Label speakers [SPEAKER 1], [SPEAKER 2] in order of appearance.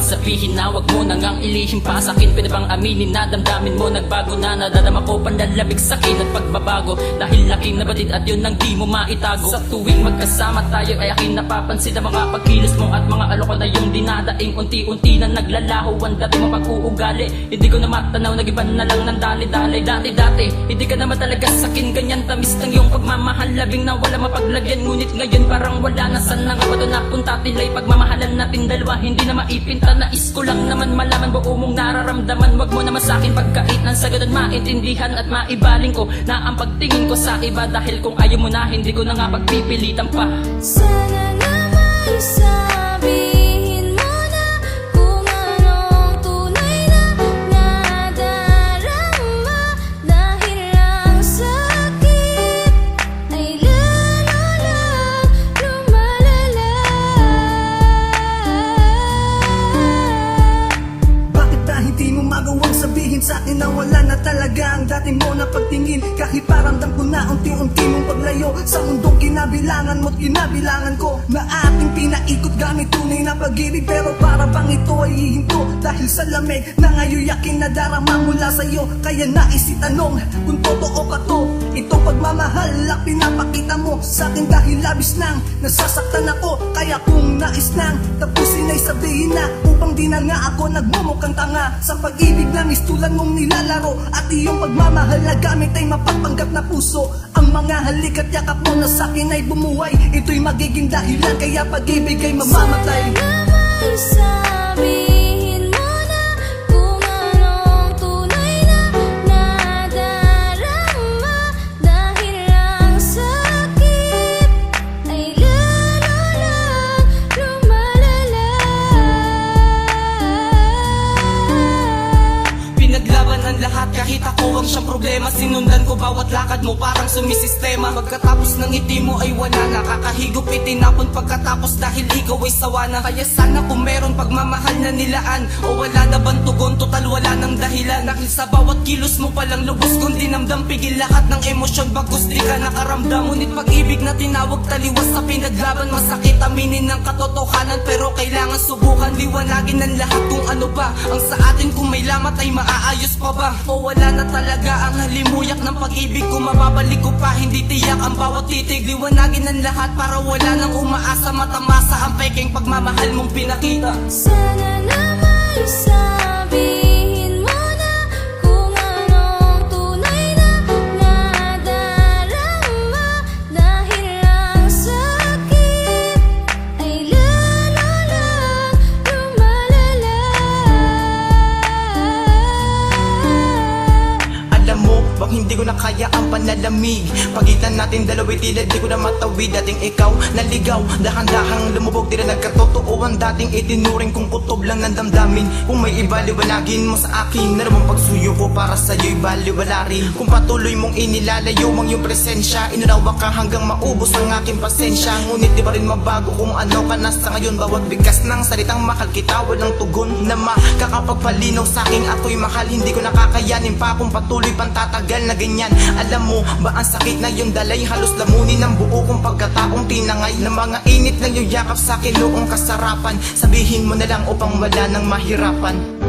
[SPEAKER 1] ba't sabihin na wag mo nang ang ilihim pa. Sa akin Pwede bang aminin na damdamin mo nagbago na? Nadadama ko panlalamig sa akin at pagbabago. Dahil laking nabatid at yun ang di mo maitago. Sa tuwing magkasama tayo ay aking napapansin Na mga pagkilos mo at mga aloko na yung dinadaing. Unti-unti na naglalaho ang dati mo pag-uugali. Hindi ko na matanaw nagiban na lang ng dali-dali. Dati-dati, hindi ka naman talaga sa akin. Ganyan tamis ng pagmamahal Labing na wala mapaglagyan. Ngunit ngayon parang wala na. Saan na nga ba napunta? Tila'y pagmamahalan natin dalawa. Hindi na maipinta. Nais ko lang naman malaman. Buo mong nararamdaman. Wag mo naman sa akin pagkait. Nang sa ganun maintindihan at maibaling ko Na ang pagtingin ko sa iba. Dahil kung ayaw mo na Hindi ko na nga pagpipilitan pa.
[SPEAKER 2] Sana naman sabihin
[SPEAKER 3] talaga ang dati mo na pagtingin. Kahit paramdam ko na unti-unti mong paglayo. Sa mundong kinabilangan mo't kinabilangan ko Na ating pinaikot. Gamit tunay na pag-ibig Pero para bang ito ay hihinto. Dahil sa lamig na ngayon yakin na darama mula sa'yo. Kaya nais itanong kung totoo ka to Itong pagmamahal lang pinapakita mo sa akin Dahil labis nang nasasaktan ako Kaya kung nais nang tapusin ay sabihin na. Upang di na nga ako nagmumukhang tanga Sa pag-ibig na mistulan mong nilalaro. At iyong pagmamahal na gamit ay mapapanggap na puso Ang mga halik at yakap mo na sa akin ay bumuhay. Ito'y magiging dahilan kaya pag-ibig ay mamamatay.
[SPEAKER 2] Naman sabihin
[SPEAKER 4] problema. Sinundan ko bawat lakad mo parang sumisistema. Pagkatapos ng ngiti mo ay wala. Na Kakahigop itinapon pagkatapos dahil ikaw ay sawa Kaya sana kung meron pagmamahal na nilaan O wala na bang tugon total wala ng dahilan. Dahil sa bawat kilos mo palang lubos kong dinamdam Pigil lahat ng emosyon. Bagkus di ka nakaramdam Ngunit pag-ibig na tinawag taliwas sa pinaglaban. Masakit aminin ng katotohanan Pero kailangan subukan. Liwanagin ng lahat kung ano ba Ang sa atin. Kung may lamat ay maaayos pa ba? O wala na talaga ang halimuyak ng pag-ibig Kung mababalik ko pa hindi tiyak ang bawat titig. Liwanagin ng lahat para wala nang umaasa. Matamasa ang peking pagmamahal mong pinakita.
[SPEAKER 2] Sana naman sabihin
[SPEAKER 4] hindi ko na kaya ang panalamig. Pagitan natin dalawa tila di ko na matawid Dating ikaw, naligaw, dahan-dahang lumubog. Tira nagkatotoo ang dating itinuring kong kutob lang ng damdamin. Kung may ibaliwanagin mo sa akin Na naman pagsuyo ko para sa'yo'y baliwala rin? Kung patuloy mong inilalayo ang iyong presensya Inunawa ka hanggang maubos ang aking pasensya. Ngunit di pa rin mabago kung ano ka na sa ngayon? Bawat bigkas ng salitang mahal kita Walang tugon na makakapagpalinaw sa akin. Ako'y mahal, hindi ko nakakayanin pa Kung patuloy pang tatagal na ganyan. Alam mo ba ang sakit na yung dalay? Halos lamunin ang buo kong pagkataong tinangay. Na mga init lang yung yakap sa akin noong kasarapan. Sabihin mo na lang upang wala nang mahirapan